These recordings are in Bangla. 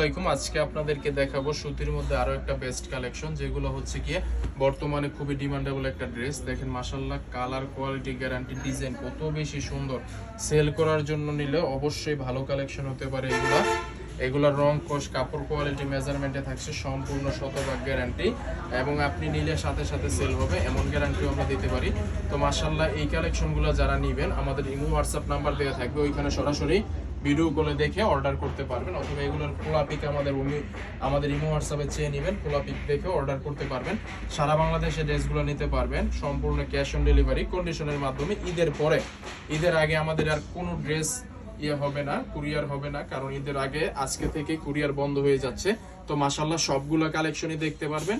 আজকে আপনাদেরকে দেখাবো সুতির মধ্যে আরও একটা বেস্ট কালেকশন যেগুলো হচ্ছে গিয়ে বর্তমানে খুবই ডিমান্ডেবল একটা ড্রেস দেখেন মাসাল্লাহ কালার কোয়ালিটি গ্যারান্টি ডিজাইন কত বেশি সুন্দর। সেল করার জন্য নিলে অবশ্যই ভালো কালেকশন হতে পারে এগুলা। এগুলোর রং, কোষ, কাপড় কোয়ালিটি মেজারমেন্টে থাকছে সম্পূর্ণ শতভাগ গ্যারান্টি এবং আপনি নিলে সাথে সাথে সেল হবে, এমন গ্যারান্টিও আমরা দিতে পারি। তো মাসাল্লাহ এই কালেকশনগুলো যারা নেবেন, আমাদের ইমো হোয়াটসঅ্যাপ নাম্বার দেওয়া থাকবে, ওইখানে সরাসরি ভিডিও কলে দেখে অর্ডার করতে পারবেন অথবা এগুলোর খোলা পিক আমাদের আমাদের ইমো হোয়াটসঅ্যাপে চেয়ে নেবেন খোলা পিক দেখে অর্ডার করতে পারবেন। সারা বাংলাদেশে ড্রেসগুলো নিতে পারবেন, সম্পূর্ণ ক্যাশ অন ডেলিভারি কন্ডিশনের মাধ্যমে ঈদের পরে। ঈদের আগে আমাদের আর কোনো ড্রেস ইয়ে হবে না কুরিয়ার হবে না, কারণ ঈদের আগে, আজকে থেকে কুরিয়ার বন্ধ হয়ে যাচ্ছে। তো মাসাল্লাহ সবগুলো কালেকশনই দেখতে পারবেন।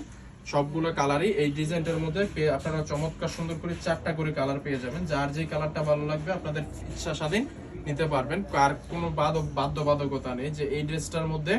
সবগুলো কালারই এই ডিজাইনটার মধ্যে আপনারা চমৎকার সুন্দর করে চারটা করে কালার পেয়ে যাবেন। যার যে কালারটা ভালো লাগবে, আপনাদের ইচ্ছা স্বাধীন নিতে পারবেন। আর কোনো বাধ্যবাধকতা নেই যে এই ড্রেসটার মধ্যে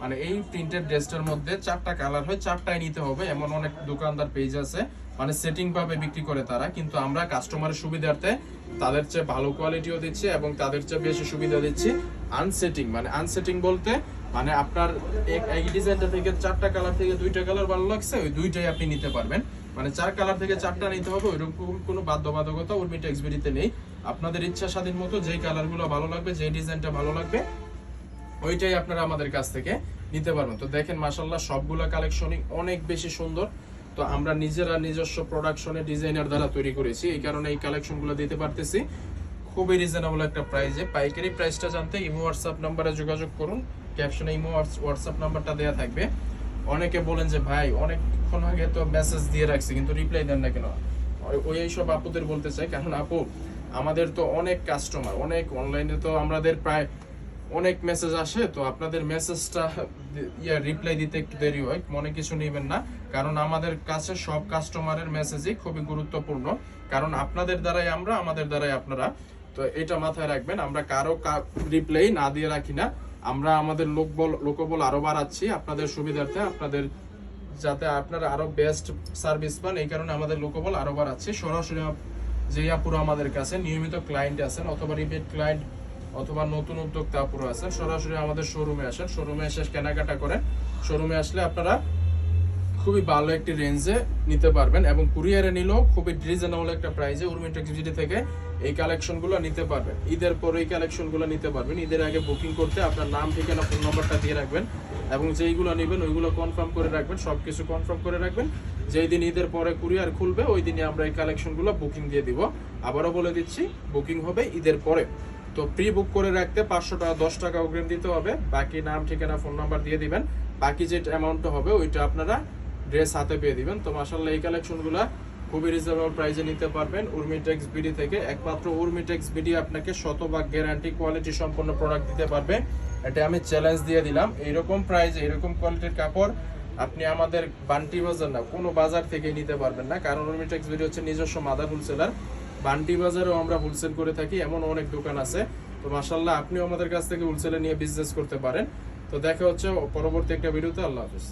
মানে এই প্রিন্টেড ড্রেসটার মধ্যে চারটা কালার হয় চারটাই নিতে হবে। এমন অনেক দোকানদার পেজ আছে। মানে সেটিং ভাবে বিক্রি করে তারা, কিন্তু আমরা কাস্টমারের সুবিধার্থে তাদের চেয়ে ভালো কোয়ালিটিও দিচ্ছি এবং তাদের চেয়ে বেশি সুবিধা দিচ্ছি আনসেটিং মানে আনসেটিং বলতে মানে আপনার এক- ডিজাইনটা থেকে চারটা কালার থেকে দুইটা কালার ভালো লাগছে, ওই দুইটাই আপনি নিতে পারবেন। মানে চার কালার থেকে চারটা নিতে হবে, ওইরকম কোনো বাধ্যবাধকতা উর্মিটা এক্সবিডিতে নেই। আপনাদের ইচ্ছা স্বাধীন মতো যেই কালারগুলো ভালো লাগবে, যেই ডিজাইনটা ভালো লাগবে, ওইটাই আপনারা আমাদের কাছ থেকে নিতে পারবেন। তো দেখেন মাসাল্লাহ সবগুলো কালেকশনই অনেক বেশি সুন্দর। তো আমরা নিজেরা নিজস্ব প্রোডাকশনে ডিজাইনার দ্বারা তৈরি করেছি। এই কারণে এই কালেকশনগুলো দিতে পারতেছি। খুবই রিজনেবল একটা প্রাইসে পাইকারি প্রাইসটা জানতে ইমো হোয়াটসঅ্যাপ নাম্বারে যোগাযোগ করুন। ক্যাপশনে ইমো হোয়াটসঅ্যাপ নাম্বারটা দেওয়া থাকবে। অনেকে বলেন যে, ভাই, অনেকক্ষণ আগে তো মেসেজ দিয়ে রাখছি, কিন্তু রিপ্লাই দেন না কেন? ওই- ওই সব আপুদের বলতে চাই। কারণ আপু, আমাদের তো অনেক কাস্টমার অনেক অনলাইনে তো আমাদের প্রায় অনেক মেসেজ আসে, তো আপনাদের মেসেজটা ইয়া রিপ্লাই দিতে একটু দেরি হয়, মনে কিছু নেবেন না। কারণ আমাদের কাছে সব কাস্টমারের মেসেজই খুবই গুরুত্বপূর্ণ। কারণ আপনাদের দ্বারাই আমরা, আমাদের দ্বারাই আপনারা। তো এটা মাথায় রাখবেন, আমরা কারও রিপ্লাই না দিয়ে রাখি না। আমরা আমাদের লোকবল লোকবল আরও বাড়াচ্ছি, আপনাদের সুবিধার্থে, আপনাদের যাতে আপনারা আরও বেস্ট সার্ভিস পান, এই কারণে আমাদের লোকবল আরও বাড়াচ্ছি। সরাসরি যে আপুরো আমাদের কাছে নিয়মিত ক্লায়েন্ট আছেন অথবা রিপিট ক্লায়েন্ট অথবা নতুন উদ্যোক্তা আপুরো আছেন, সরাসরি আমাদের শোরুমে আসেন। শোরুমে এসে কেনাকাটা করেন। শোরুমে আসলে আপনারা খুবই ভালো একটি রেঞ্জে নিতে পারবেন এবং কুরিয়ারে নিলেও খুবই রিজনেবল একটা প্রাইসে উর্মি টেক্সিটি থেকে এই কালেকশনগুলো নিতে পারবেন। ঈদের পরে এই কালেকশনগুলো নিতে পারবেন। ঈদের আগে বুকিং করতে আপনার নাম, ঠিকানা ফোন নম্বরটা দিয়ে রাখবেন এবং যেইগুলো নেবেন ওইগুলো কনফার্ম করে রাখবেন সব কিছু কনফার্ম করে রাখবেন। যেই দিন ঈদের পরে কুরিয়ার খুলবে ওই দিনই আমরা এই কালেকশনগুলো বুকিং দিয়ে দিব। আবারও বলে দিচ্ছি বুকিং হবে ঈদের পরে। তো প্রি বুক করে রাখতে পাঁচশো টাকা, দশ টাকা অগ্রিম দিতে হবে। বাকি নাম, ঠিকানা ফোন নাম্বার দিয়ে দিবেন। বাকি যে অ্যামাউন্টটা হবে, ওইটা আপনারা ড্রেস হাতে পেয়ে দিবেন। তো মাসাল্লাহ এই কালেকশনগুলো খুবই রিজনেবল প্রাইসে নিতে পারবেন। উর্মিটেক্স বিডি থেকে একমাত্র উর্মিটেক্স বিডি আপনাকে শতভাগ গ্যারান্টি কোয়ালিটি সম্পন্ন প্রোডাক্ট দিতে পারবে। এটা আমি চ্যালেঞ্জ দিয়ে দিলাম। এইরকম প্রাইস এইরকম কোয়ালিটির কাপড় আপনি আমাদের বান্টি বাজার না, কোনো বাজার থেকেই নিতে পারবেন না। কারণ উর্মিটেক্স বিডি হচ্ছে নিজস্ব মাদার হোলসেলার বান্টি বাজারেও আমরা হোলসেল করে থাকি, এমন অনেক দোকান আছে। তো মাসাল্লাহ আপনিও আমাদের কাছ থেকে হোলসেলে নিয়ে বিজনেস করতে পারেন। তো দেখা হচ্ছে পরবর্তী একটা ভিডিওতে আল্লাহ হাফিজ।